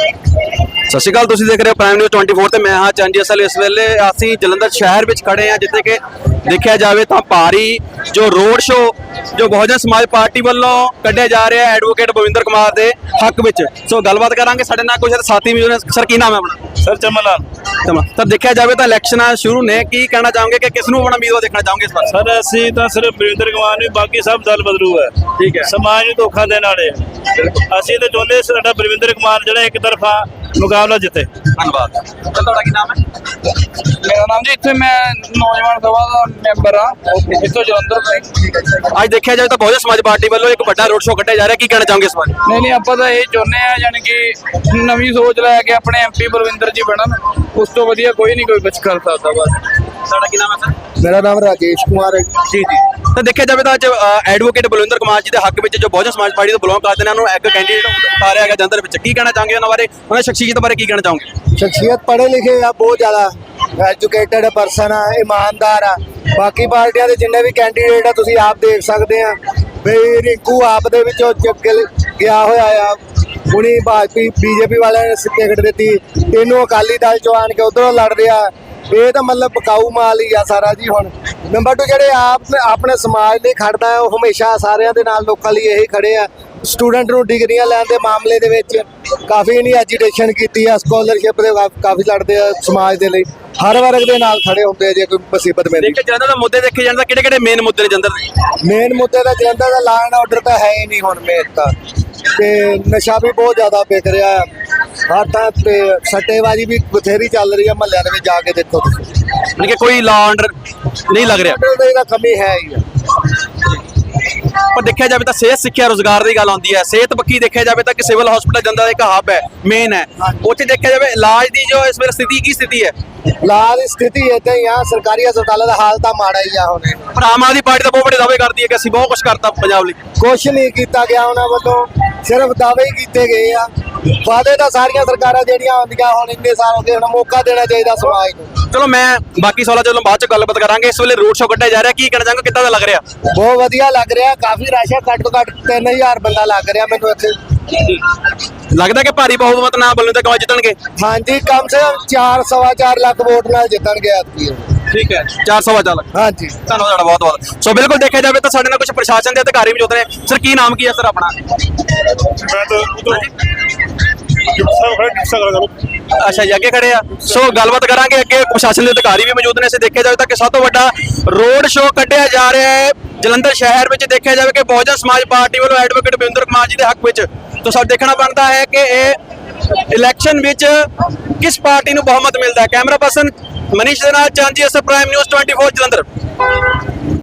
Thank you. ਸਤਿ ਸ਼੍ਰੀ ਅਕਾਲ ਤੁਸੀਂ ਦੇਖ ਰਹੇ ਹੋ ਪ੍ਰਾਈਮ ਨਿਊਜ਼ 24 ਤੇ ਮੈਂ ਹਾਂ ਚੰਜੀ ਅਸਲ ਇਸ ਵੇਲੇ ਅਸੀਂ ਜਲੰਧਰ ਸ਼ਹਿਰ ਵਿੱਚ ਖੜੇ ਹਾਂ ਜਿੱਥੇ ਕਿ ਦੇਖਿਆ ਜਾਵੇ ਤਾਂ ਭਾਰੀ ਜੋ ਰੋਡ ਸ਼ੋ ਜੋ ਬਹੁਜਨ ਸਮਾਜ ਪਾਰਟੀ ਵੱਲੋਂ ਕੱਢਿਆ ਜਾ ਰਿਹਾ ਹੈ ਐਡਵੋਕੇਟ ਬਵਿੰਦਰ ਕੁਮਾਰ ਦੇ ਹੱਕ ਵਿੱਚ। ਸੋ ਗੱਲਬਾਤ ਕਰਾਂਗੇ ਸਾਡੇ ਨਾਲ ਕੁਝ ਸਾਥੀ ਮੌਜੂਦ ਨੇ। ਸਰ ਕੀ ਨਾਮ ਹੈ ਆਪਣਾ? ਸਰ ਚਮਨ ਲਾਲ ਤਮਾ ਤਾਂ ਦੇਖਿਆ ਜਾਵੇ ਤਾਂ ਇਲੈਕਸ਼ਨਾਂ ਸ਼ੁਰੂ ਨੇ ਕੀ ਕਹਿਣਾ ਚਾਹੋਗੇ ਕਿ ਕਿਸ ਨੂੰ ਆਪਣਾ ਉਮੀਦਵਾਰ ਦੇਖਣਾ ਚਾਹੋਗੇ ਇਸ ਵਾਰ? ਸਰ ਅਸੀਂ ਤਾਂ ਸਿਰਫ ਬਰਿੰਦਰ ਕੁਮਾਰ ਨਹੀਂ ਬਾਕੀ ਸਭ ਦਲ ਬਦਲੂ ਹੈ। ਠੀਕ ਹੈ। ਸਮਾਜ ਨੂੰ ਧੋਖਾ ਦੇਣ ਵਾਲੇ ਅਸੀਂ ਤਾਂ ਚਾਹੁੰਦੇ ਸਾਡਾ ਬਰਿੰਦਰ ਕੁਮਾਰ ਜਿਹੜਾ ਇੱਕ ਤਰਫਾ ਮੁਕਾਬਲਾ ਜਿੱਤੇ। ਧੰਨਵਾਦ। ਤਾਂ ਤੁਹਾਡਾ ਕੀ ਨਾਮ ਹੈ? ਮੇਰਾ ਨਾਮ ਜੀ ਇੱਥੇ ਮੈਂ ਨੌਜਵਾਨ ਸਭਾ ਦਾ ਮੈਂਬਰ ਆ ਇੱਥੋਂ ਜਲੰਧਰ ਤੋਂ। ਅੱਜ ਦੇਖਿਆ ਜਾਵੇ ਤਾਂ ਬਹੁਜਨ ਸਮਾਜ ਪਾਰਟੀ ਵੱਲੋਂ ਇੱਕ ਵੱਡਾ ਰੋਡ ਸ਼ੋ ਕੱਢਿਆ ਜਾ ਰਿਹਾ। ਕੀ ਕਹਿਣਾ ਚਾਹੋਗੇ ਇਸ ਬਾਰੇ? ਨਹੀਂ ਨਹੀਂ ਆਪਾਂ ਤਾਂ ਇਹ ਚਾਹੁੰਦੇ ਆ ਯਾਨੀ ਕਿ ਨਵੀਂ ਸੋਚ ਲੈ ਕੇ ਆਪਣੇ ਐਮਪੀ ਬਲਵਿੰਦਰ ਜੀ ਬਣਨ। ਉਸ ਤੋਂ ਵਧੀਆ ਕੋਈ ਨਹੀਂ ਕੋਈ ਕੁਝ ਕਰ ਸਕਦਾ ਬਸ। ਤੁਹਾਡਾ ਕੀ ਨਾਮ ਹੈ ਸਰ? ਮੇਰਾ ਨਾਮ ਰਾਜੇਸ਼ ਕੁਮਾਰ ਹੈ। ਜੀ ਜੀ। ਤਾਂ ਦੇਖਿਆ ਜਾਵੇ ਤਾਂ ਅੱਜ ਐਡਵੋਕੇਟ ਬਲਵਿੰਦਰ ਕੁਮਾਰ ਜੀ ਦੇ ਹੱਕ ਵਿੱਚ ਜੋ ਬਹੁਜਨ ਸਮਾਜ ਪਾਰਟੀ ਤੋਂ ਬਿਲੋਂਗ ਕਰਦੇ ਨੇ ਉਹਨੂੰ ਇੱਕ ਕੈਂਡੀਡੇਟ ਉਤਾਰਿਆ ਗਿਆ ਜੰਦਰ ਵਿੱਚ। ਕੀ ਕਹਿਣਾ ਚਾਹੋਗੇ ਉਹਨਾਂ ਬਾਰੇ? ਉਹਨਾਂ ਦੀ ਸ਼ਖਸੀਅਤ ਬਾਰੇ ਕੀ ਕਹਿਣਾ ਚਾਹੋਗੇ? ਸ਼ਖਸੀਅਤ ਪੜ੍ਹੇ ਲਿਖੇ ਆ ਬਹੁਤ ਜ਼ਿਆਦਾ ਐਜੂਕੇਟਡ ਪਰਸਨ ਆ ਇਮਾਨਦਾਰ ਆ। ਬਾਕੀ ਪਾਰਟੀਆਂ ਦੇ ਜਿੰਨੇ ਵੀ ਕੈਂਡੀਡੇਟ ਆ ਤੁਸੀਂ ਆਪ ਦੇਖ ਸਕਦੇ ਆ। ਬਈ ਰਿੰਕੂ ਆਪ ਦੇ ਵਿੱਚੋਂ ਚੱਕਲ ਗਿਆ ਹੋਇਆ ਆ। ਹੁਣੀ ਭਾਜਪੀ ਬੀਜੇਪੀ ਵਾਲਿਆਂ ਨੇ ਟਿਕਟ ਦਿੱਤੀ। ਤੈਨੂੰ ਅਕਾਲੀ ਦਲ ਚੋਂ ਆਣ ਕੇ ਉਧਰੋਂ ਲੜ ਰਿਹਾ ਇਹ ਤਾਂ ਮਤਲਬ ਪਕਾਊ ਮਾਲ ਹੀ ਆ ਸਾਰਾ ਜੀ ਹੁਣ। ਨੰਬਰ 2 ਜਿਹੜੇ ਆਪ ਆਪਣੇ ਸਮਾਜ ਲਈ ਖੜਦਾ ਹੈ ਉਹ ਹਮੇਸ਼ਾ ਸਾਰਿਆਂ ਦੇ ਨਾਲ ਲੋਕਾਂ ਲਈ ਇਹੀ ਖੜੇ ਆ। ਸਟੂਡੈਂਟ ਨੂੰ ਡਿਗਰੀਆਂ ਲੈਣ ਦੇ ਮਾਮਲੇ ਦੇ ਵਿੱਚ ਕਾਫੀ ਇਹਨੀ ਐਜੀਟੇਸ਼ਨ ਕੀਤੀ ਆ ਸਕਾਲਰਸ਼ਿਪ ਦੇ ਕਾਫੀ ਲੜਦੇ ਆ ਸਮਾਜ ਦੇ ਲਈ। ਹਰ ਵਰਗ ਦੇ ਨਾਲ ਖੜੇ ਹੁੰਦੇ ਆ ਜੇ ਕੋਈ ਮੁਸੀਬਤ ਮਿਲਦੀ ਦੇਖਿਆ ਜਲੰਧਰ ਦਾ ਮੁੱਦੇ ਦੇਖੇ ਜਾਂਦੇ ਕਿਹੜੇ ਕਿਹੜੇ ਮੇਨ ਮੁੱਦੇ ਨੇ ਦੇ? ਮੇਨ ਮੁੱਦੇ ਦਾ ਜਲੰਧਰ ਦਾ ਲਾਅ ਆਰਡਰ ਤਾਂ ਹੈ ਹੀ ਨਹੀਂ ਹੁਣ ਮੇਨ ਤਾਂ। ਤੇ ਨਸ਼ਾ ਵੀ ਬਹੁਤ ਜ਼ਿਆਦਾ ਵਿਕ ਰਿਹਾ ਆ ਹਰ ਥਾਂ ਤੇ ਸੱਟੇਬਾਜ਼ੀ ਵੀ ਬਥੇਰੀ ਚੱਲ ਰਹੀ ਆ ਮਹੱਲਿਆਂ ਦੇ ਵਿੱਚ ਜਾ ਕੇ ਦੇਖੋ ਤੁਸੀਂ। ਕਿ ਕੋਈ ਲਾ ਆਰਡਰ ਨਹੀਂ ਲੱਗ ਰਿਹਾ। ਆਰਡਰ ਦੀ ਤਾਂ ਕਮੀ ਹੈ ਹੀ ਪਰ ਦੇਖਿਆ ਜਾਵੇ ਤਾਂ ਸਿਹਤ ਸਿੱਖਿਆ ਰੋਜ਼ਗਾਰ ਦੀ ਗੱਲ ਆਉਂਦੀ ਹੈ। ਸਿਹਤ ਪੱਕੀ ਦੇਖਿਆ ਜਾਵੇ ਤਾਂ ਕਿ ਸਿਵਲ ਹਸਪੀਟਲ ਜਲੰਧਰ ਦਾ ਇੱਕ ਹੱਬ ਹੈ ਮੇਨ ਹੈ। ਉੱਥੇ ਦੇਖਿਆ ਜਾਵੇ ਇਲਾਜ ਦੀ ਜੋ ਇਸ ਵੇਲੇ ਸਥਿਤੀ ਕੀ ਸਥਿਤੀ ਹੈ? ਲਾਅ ਦੀ ਸਥਿਤੀ ਏਦਾਂ ਹੀ ਆ ਸਰਕਾਰੀ ਹਸਪਤਾਲਾਂ ਦਾ ਹਾਲ ਤਾਂ ਮਾੜਾ ਹੀ ਆ ਹੁਣ। ਪਰ ਆਮ ਆਦਮੀ ਪਾਰਟੀ ਤਾਂ ਬਹੁਤ ਵੱਡੇ ਦਾਅਵੇ ਕਰਦੀ ਹੈ ਕਿ ਅਸੀਂ ਬਹੁਤ ਕੁਝ ਕਰਤਾ ਪੰਜਾਬ ਲਈ। ਕੁਛ ਨਹੀਂ ਕੀਤਾ ਗਿਆ ਉਹਨਾਂ ਵੱਲੋਂ। ਸਿਰਫ ਦਾਅਵੇ ਹੀ ਕੀਤੇ ਗਏ ਆ। ਵਾਅਦੇ ਤਾਂ ਸਾਰੀਆਂ ਸਰਕਾਰਾਂ ਜਿਹੜੀਆਂ ਹੁੰਦੀਆਂ ਹੁਣ ਇੰਨੇ ਸਾਲ ਹੋ ਗਏ ਹੁਣ ਮੌਕਾ ਦੇਣਾ ਚਾਹੀਦਾ ਸਮਾਜ ਨੂੰ। ਚਲੋ ਮੈਂ ਬਾਕੀ ਸਵਾਲਾਂ ਚਲੋ ਬਾਅਦ ਚ ਗੱਲਬਾਤ ਕਰਾਂਗੇ। ਇਸ ਵੇਲੇ ਰੋਡ ਸ਼ੋ ਕੱਢਿਆ ਜਾ ਰਿਹਾ। ਕੀ ਕਹਿਣਾ ਚਾਹਾਂਗੇ? ਕਿੱਦਾਂ ਦਾ ਲੱਗ ਰਿਹਾ? ਬਹੁਤ ਵਧੀਆ ਲੱਗ ਰਿਹਾ। ਕਾਫੀ ਰਸ਼ ਹੈ ਘੱਟ ਤੋਂ ਘੱਟ 3000 ਬੰਦਾ ਲੱਗ ਰਿਹਾ ਮੈਨੂੰ ਇੱਥੇ। ਲੱਗਦਾ ਕਿ ਭਾਰੀ ਬਹੁਮਤ ਨਾਲ ਬਲਵਿੰਦਰ ਕੁਮਾਰ ਜਿੱਤਣਗੇ? ਹਾਂਜੀ ਕਮ ਸੇ ਕਮ 4 ਸਵਾ ਚਾਰ ਲੱਖ ਵੋਟ ਨਾਲ ਜਿੱਤਣਗੇ ਇਹ। ਠੀਕ ਹੈ 400 ਵਜਾ ਲੱਗ ਹਾਂਜੀ। ਧੰਨਵਾਦ ਤੁਹਾਡਾ ਬਹੁਤ ਬਹੁਤ। ਸੋ ਬਿਲਕੁਲ ਦੇਖਿਆ ਜਾਵੇ ਤਾਂ ਸਾਡੇ ਨਾਲ ਕੁਝ ਪ੍ਰਸ਼ਾਸਨ ਦੇ ਅਧਿਕਾਰੀ ਮੌਜੂਦ ਨੇ। ਸਰ ਕੀ ਨਾਮ ਕੀ ਹੈ ਸਰ ਆਪਣਾ? ਮੈਂ ਤਾਂ ਉਦੋਂ ਜਿਪਸਾ ਖੜਾ ਜਿਪਸਾ ਕਰਾਂਗਾ ਅੱਛਾ ਜੀ ਅੱਗੇ ਖੜੇ ਆ। ਸੋ ਗੱਲਬਾਤ ਕਰਾਂਗੇ ਅੱਗੇ ਪ੍ਰਸ਼ਾਸਨ ਦੇ ਅਧਿਕਾਰੀ ਵੀ ਮੌਜੂਦ ਨੇ। ਅਸੀਂ ਦੇਖਿਆ ਜਾਵੇ ਤਾਂ ਕਿ ਸਭ ਤੋਂ ਵੱਡਾ ਰੋਡ ਸ਼ੋਅ ਕੱਢਿਆ ਜਾ ਰਿਹਾ ਹੈ ਜਲੰਧਰ ਸ਼ਹਿਰ ਵਿੱਚ। ਦੇਖਿਆ ਜਾਵੇ ਕਿ ਬਹੁਜਨ ਸਮਾਜ ਪਾਰਟੀ ਵੱਲੋਂ ਐਡਵੋਕੇਟ ਬਿੰਦਰ ਕੁਮਾਰ ਜੀ ਦੇ ਹੱਕ ਵਿੱਚ। ਤੋਂ ਸਭ ਦੇਖਣਾ ਬਣਦਾ ਹੈ ਕਿ ਇਹ ਇਲੈਕਸ਼ਨ ਵਿੱਚ ਕਿਸ ਪਾਰਟੀ ਨੂੰ ਬਹੁਮਤ ਮਿਲਦਾ ਹੈ? ਕੈਮਰਾ ਪਰਸਨ ਮਨੀਸ਼ ਦੇ ਨਾਲ ਚਾਂਦੀ ਐਸ ਪ੍ਰਾਈਮ ਨਿਊਜ਼ 24 ਜਲੰਧਰ।